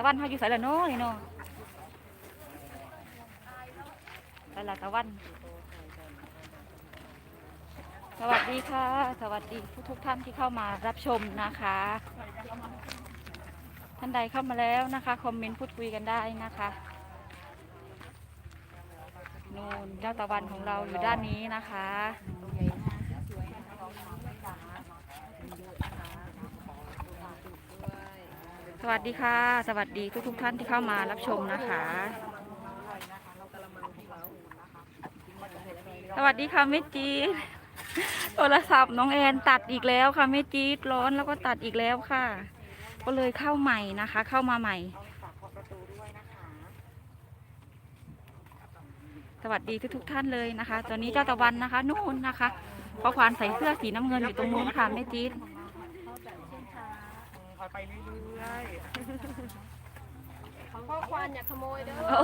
ะวันเขาอยู่ไสละเนาะนี่เนาะไสละตะวัน สวัสดีค่ะ สวัสดีทุกทุกท่านที่เข้ามารับชมนะคะ ท่านใดเข้ามาแล้วนะคะ คอมเมนต์พูดคุยกันได้นะคะนูนเจ้าตะวันของเราอยู่ด้านนี้นะคะ สวัสดีค่ะ สวัสดีทุกทุกท่านที่เข้ามารับชมนะคะ สวัสดีค่ะเมจีดโทรศัพท์น้องแอนตัดอีกแล้วค่ะเมจีดร้อนแล้วก็ตัดอีกแล้วค่ะ ก็เลยเข้าใหม่นะคะ เข้ามาใหม่ สวัสดีทุกๆท่านเลยนะคะ ตอนนี้เจ้าตะวันนะคะ นู่นนะคะพอควานใส่เสื้อสีน้ำเงินอยู่ตรงนู้นค่ะแม่จี๊ด ไปเรื่อยพ่อควานอย่าขโมยเด้อโอ้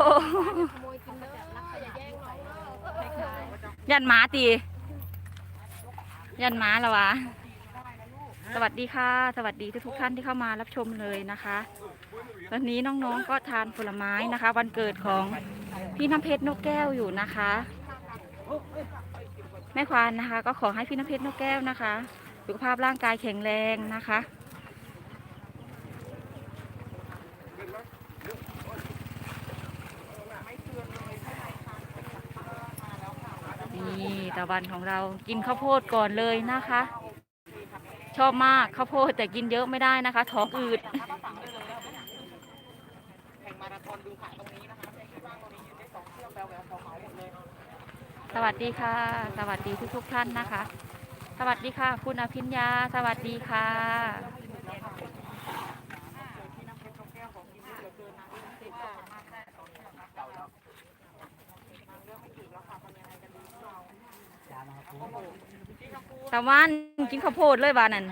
ขโมยกินเด้ออย่าแย่งน้องเด้อยันหมาตี ยันหมาละวะ สวัสดีค่ะ สวัสดีทุกๆท่านที่เข้ามารับชมเลยนะคะตอนนี้น้องๆก็ทานผลไม้นะคะ วันเกิดของพี่น้ำเพชรนกแก้วอยู่นะคะ แม่ควานนะคะ ก็ขอให้พี่น้ำเพชรนกแก้วนะคะ สุขภาพร่างกายแข็งแรงนะคะ นี่ ตะวันของเรากินข้าวโพดก่อนเลยนะคะ ชอบมากข้าวโพดแต่กินเยอะไม่ได้นะคะ ท้องอืดสวัสดีค่ะ สวัสดีทุกๆท่านนะคะ สวัสดีค่ะ คุณอภิญญา สวัสดีค่ะ ตะวันกินข้าวโพดเลยบานั่น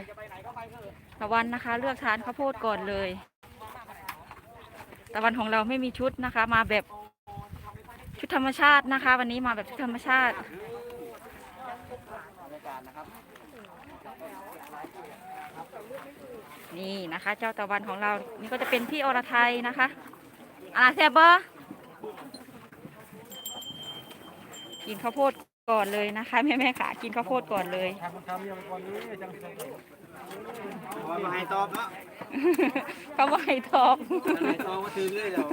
ตะวันนะคะ เลือกทานข้าวโพดก่อนเลย ตะวันของเราไม่มีชุดนะคะ มาแบบชุดธรรมชาตินะคะ วันนี้มาแบบชุดธรรมชาตินี่นะคะ เจ้าตะวันของเรา นี่ก็จะเป็นพี่อรไทยนะคะอะไรแซ่บบ่กินข้าวโพด ก่อนเลยนะคะแม่แม่ขากินข้าวโพดก่อนเลยทำทำยังก่อนนี้จังวันมาให้ตอบเนาะเขาไม่ให้ทอบให้ตอบมาถึงเลยเดี๋ยว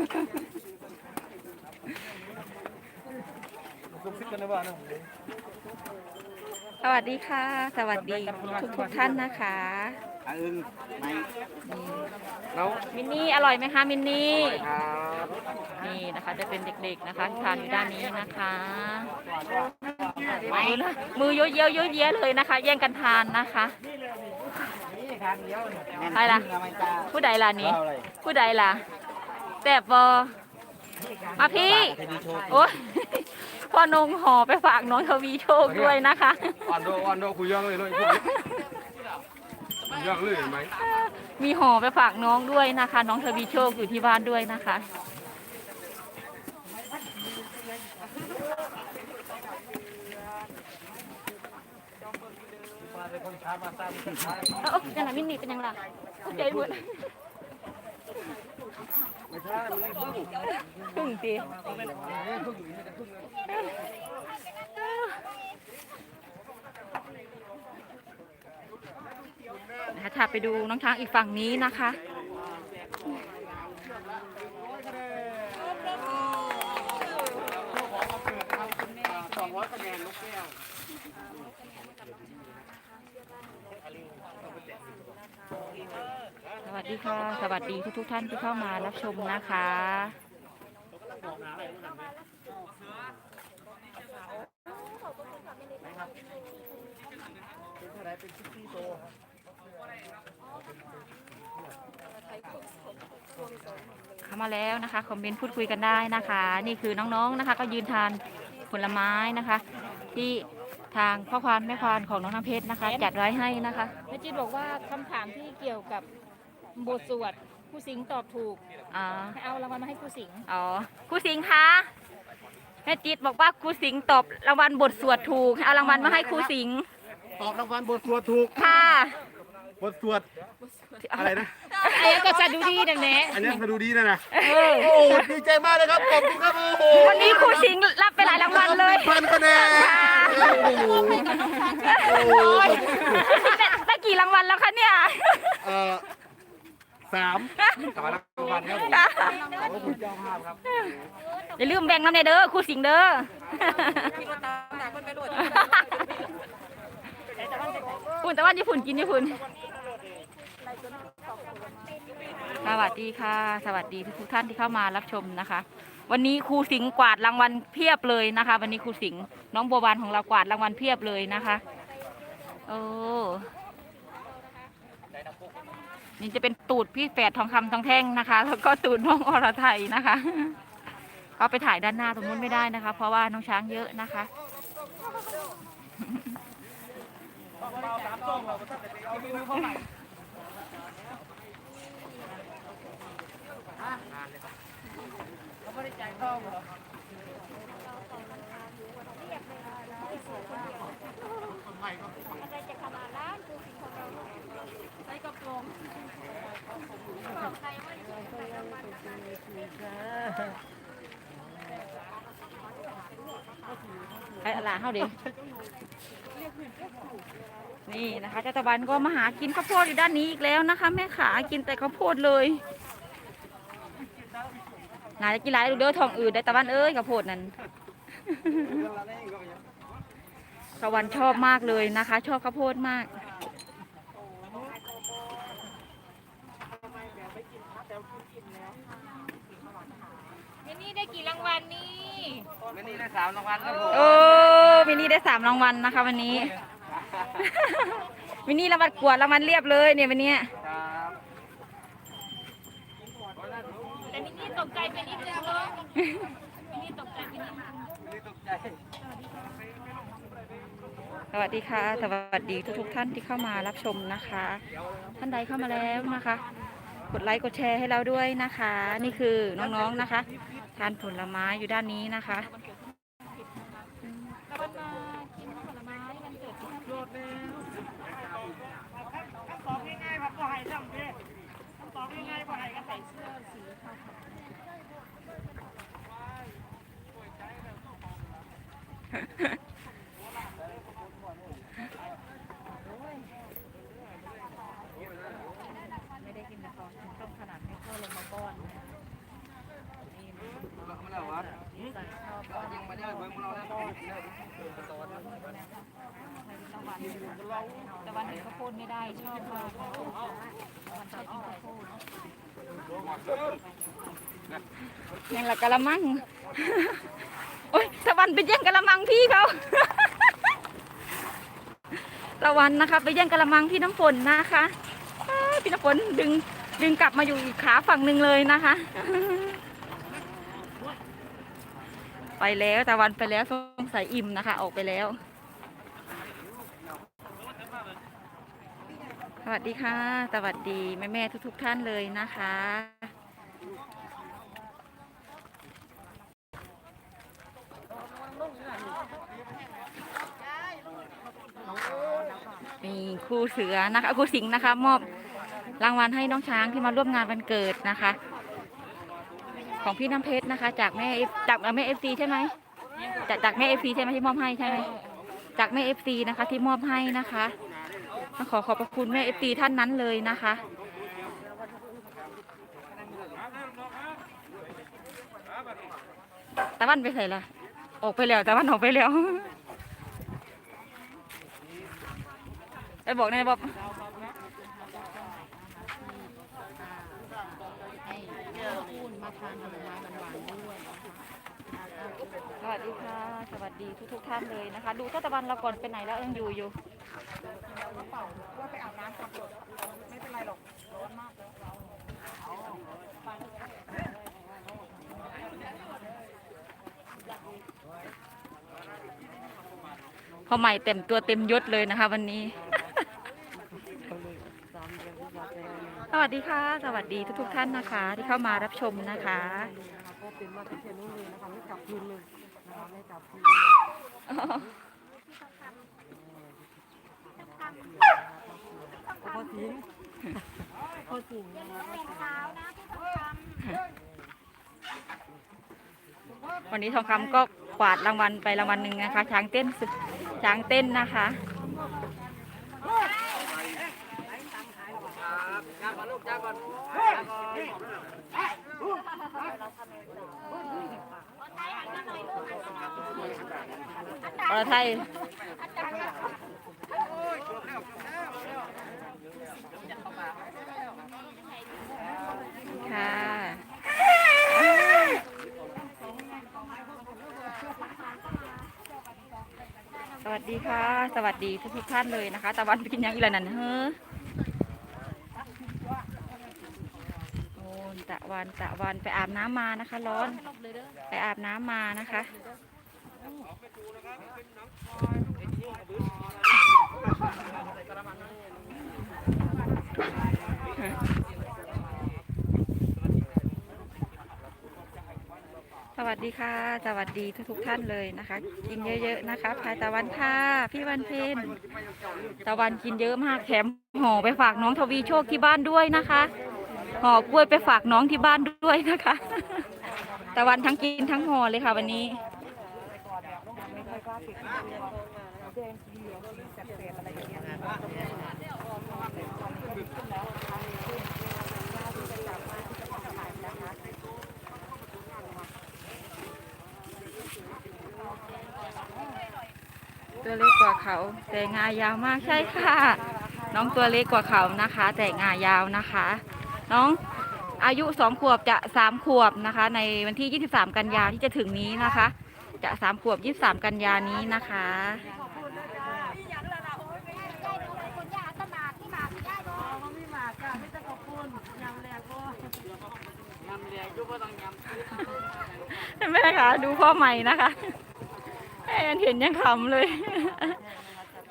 ซุบซิบกันนะบ้านนะสวัสดีค่ะ สวัสดีทุกทุกๆท่านนะคะอะอึ้งไม่นี่แล้วมินนี่อร่อยไหมคะมินนี่ครับ นี่นะคะจะเป็นเด็กๆนะคะที่ทานอยู่ด้านนี้นะคะมือนะมือเยอะเยอะเยอะแยะเลยนะคะ แย่งกันทานนะคะนี่ทางเดียวใครล่ะไม่จ้าผู้ใดล่ะนี่เล่าอะไรผู้ใดล่ะแซ่บบอมาพี่ทีนี้โชว์โอ้ยพ่อนงห่อไปฝากน้องทวีโชคด้วยนะคะอ่อนโดอ่อนโดคุยยังเลยเลยคุยยังเลยเห็นไหมมีห่อไปฝากน้องด้วยนะคะ น้องทวีโชคอยู่ที่บ้านด้วยนะคะ เป็นคนช้ามาตามเอ้ายังไงมินนี่เป็นยังไงล่ะเข้าใจหมดไม่ใช่มันพึ่งพึ่งตีนะคะถ้าไปดูน้องช้างอีกฝั่งนี้นะคะ สองร้อยคะแนนลูกแก้ว สวัส ดีค่ะ สวัสดีทุกๆท่านที่เข้ามารับชมนะคะ เข้ามาแล้วนะคะ คอมเมนต์พูดคุยกันได้นะคะ นี่คือน้องๆนะคะ ก็ยืนทานผลไม้นะคะ ที่ทางพ่อควานแม่ควานของน้องน้ำเพชรนะคะ จัดไว้ให้นะคะ แม่จิตบอกว่าคำถามที่เกี่ยวกับ บทสวดผู้สิงห์ตอบถูกอ่าให้เอารางวัลมาให้ผู้สิงห์อ๋อครูสิงห์คะแม่จิตบอกว่าครูสิงห์ตอบรางวัลบทสวดถูกให้เอารางวัลมาให้ครูสิงห์ตอบรางวัลบทสวดถูก ค่ะ บทสวด อะไรนะ เอไอ้ก็จะดูดีดังนี้อันนี้มาดูดีนะนะ เออโอ้ดีใจมากเลยครับ ขอบคุณครับ โอ้โหวันนี้ครูสิงห์รับไปหลายรางวัลเลย พันคะแนนโอ้โหโอ้โห ได้ได้กี่รางวัลแล้วคะเนี่ย เอ่อ สามสามรางวัลครับผมขอบคุณเจ้าภาพครับอย่าลืมแบ่งน้ำในเด้อครูสิงห์เด้อพี่รถตามหนักมันไปด้วยฝุ่นแต่ว่าญี่ปุ่นกินญี่ปุ่นสวัสดีค่ะ สวัสดีทุกท่านที่เข้ามารับชมนะคะ วันนี้ครูสิงห์กวาดรางวัลเพียบเลยนะคะ วันนี้ครูสิงห์น้องบัวบานของเรากวาดรางวัลเพียบเลยนะคะ โอ้ นี่จะเป็นตูดพี่แฝดทองคำทองแท่งนะคะ แล้วก็ตูดน้องอรไทยนะคะ ก็ไปถ่ายด้านหน้าตรงนู้นไม่ได้นะคะ เพราะว่าน้องช้างเยอะนะคะไอ้ห ไอ้ลานเฮาเด็นี่นะคะเจ้าตะวันก็มาหากินข้าวโพดอยู่ด้านนี้อีกแล้วนะคะ แม่ขากินแต่ข้าวโพดเลยนายจะกินหลายลูกเด้อทองอืดได้ตะวันเอ้ยข้าวโพดนั้นตะวันชอบมากเลยนะคะ ชอบข้าวโพดมาก มินนี่ได้กี่รางวัลนี่ วันนี้ได้สามรางวัลครับผมโอ้มินนี่ได้สามรางวัลนะคะ วันนี้ มินนี่รางวัลกวดรางวัลเรียบเลยเนี่ยวันเนี้ยครับแต่มินนี่ตกใจไปนิดนึงเลยมินนี่ตกใจไปนิดนึงไม่ตกใจสวัสดีค่ะ สวัสดีทุกๆท่านที่เข้ามารับชมนะคะ ท่านใดเข้ามาแล้วนะคะ กดไลค์กดแชร์ให้เราด้วยนะคะ นี่คือน้องๆนะคะ ทานผลไม้อยู่ด้านนี้นะคะวันมากินผลไม้มันเกิดที่โดดแล้วตอบง่ายๆครับก็ให้ทำดิตอบง่ายๆก็ให้กันใส่เสื้อสีค่ะว ไม่ได้กินแต่ของต้มขนาดไม่เข้าลงมาก้อน มาแล้ววะยังมาได้เบิ่งเราแล้ว แต่วันนี้ข้าวโพดไม่ได้ชอบมากวันชอบกินข้าวโพดยังละกะละมัง โอ๊ยตะวันไปแย่งกะละมังพี่เขาตะวันนะคะ ไปแย่งกะละมังพี่น้ำฝนนะคะพี่น้ำฝนดึงดึงกลับมาอยู่อีกขาฝั่งหนึ่งเลยนะคะ ไปแล้วตะวันไปแล้วสงสัยอิ่มนะคะ ออกไปแล้ว สวัสดีค่ะ สวัสดีแม่แม่ๆทุก ๆ ท่านเลยนะคะมีครูเสือนะคะครูสิงห์นะคะ มอบรางวัลให้น้องช้างที่มาร่วมงานวันเกิดนะคะ ของพี่น้ำเพชรนะคะ จากแม่ F- จากแม่เอฟซีใช่ไหมจากจากแม่เอฟซีใช่ไหมที่มอบให้ใช่ไหมจากแม่เอฟซีนะคะที่มอบให้นะคะ ขอขอบพระคุณแม่เอฟซีท่านนั้นเลยนะคะ ตะวันไปใส่ละออกไปแล้วตะวันออกไปแล้ว ไปบอกนายบอ กสวัสดีค่ะ สวัสดีทุกทุกๆท่านเลยนะคะ ดูเจ้าตะวันเราก่อนไปไหนแล้วยังอยู่อยู่ว่าไปอาบน้ำก่อนไม่เป็นไรหรอกร้อนมากพอใหม่เต็มตัวเต็มยศเลยนะคะ วันนี้ สวัสดีค่ะ สวัสดีทุกทุกๆท่านนะคะ ที่เข้ามารับชมนะคะก็เป็นมาที่เขียนนู่นเลยนะคะไม่กลับคืนเลยนะคะไม่กลับคืนพอทิ้งพ่อสิ่งนะคะพ่อสิ่งวันนี้ทองคำก็กวาดรางวัลไปรางวัลหนึ่งนะคะ ช้างเต้นช้างเต้นนะคะ อรไทยค่ะสวัสดีค่ะ สวัสดีทุกทุกๆท่านเลยนะคะ ตะวันไปกินยังอีกแล้วนั่นเฮ้อโอ้ ตะวันตะวันไปอาบน้ำมานะคะ ร้อนไปอาบน้ำมานะคะสวัสดีค่ะ สวัสดีทุกๆท่านเลยนะคะ กินเยอะ ๆ นะคะพายตะวันค่ะพี่วันเพ็ญตะวันกินเยอะมากแถมห่อไปฝากน้องทวีโชคที่บ้านด้วยนะคะ ห่อกล้วยไปฝากน้องที่บ้านด้วยนะคะ ตะวันทั้งกินทั้งห่อเลยค่ะวันนี้ตัวเล็กกว่าเขา แต่งายาวมากใช่ค่ะ น้องตัวเล็กกว่าเขานะคะ แต่งายาวนะคะ น้องอายุสองขวบจะสามขวบนะคะ ในวันที่23กันยาที่จะถึงนี้นะคะ จะสามขวบ23กันยานี้นะคะมันไม่มาจ้ะไม่ต้องขอบคุณยำแรงก็แม่คะดูพ่อใหม่นะคะแอนเห็นยังขำเลย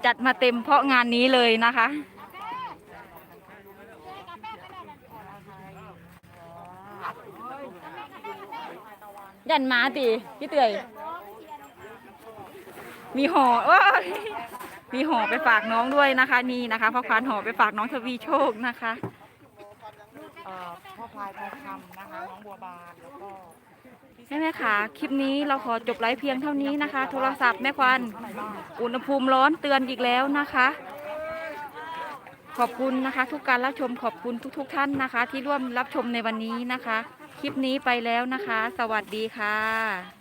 จัดมาเต็มเพราะงานนี้เลยนะคะ ยันมาตีพี่เตยมีห่อว้ายมีห่อไปฝากน้องด้วยนะคะ นี่นะคะพ่อควานห่อไปฝากน้องทวีโชคนะคะเอ่อพ่อพายทองคำนะคะน้องบัวบานแล้วก็แม่แม่ค่ะ คลิปนี้เราขอจบไลฟ์เพียงเท่านี้นะคะ โทรศัพท์แม่ควัน อุณหภูมิร้อนเตือนอีกแล้วนะคะ ขอบคุณนะคะ ทุกการรับชมขอบคุณทุก ๆ ท่านนะคะ ที่ร่วมรับชมในวันนี้นะคะ คลิปนี้ไปแล้วนะคะ สวัสดีค่ะ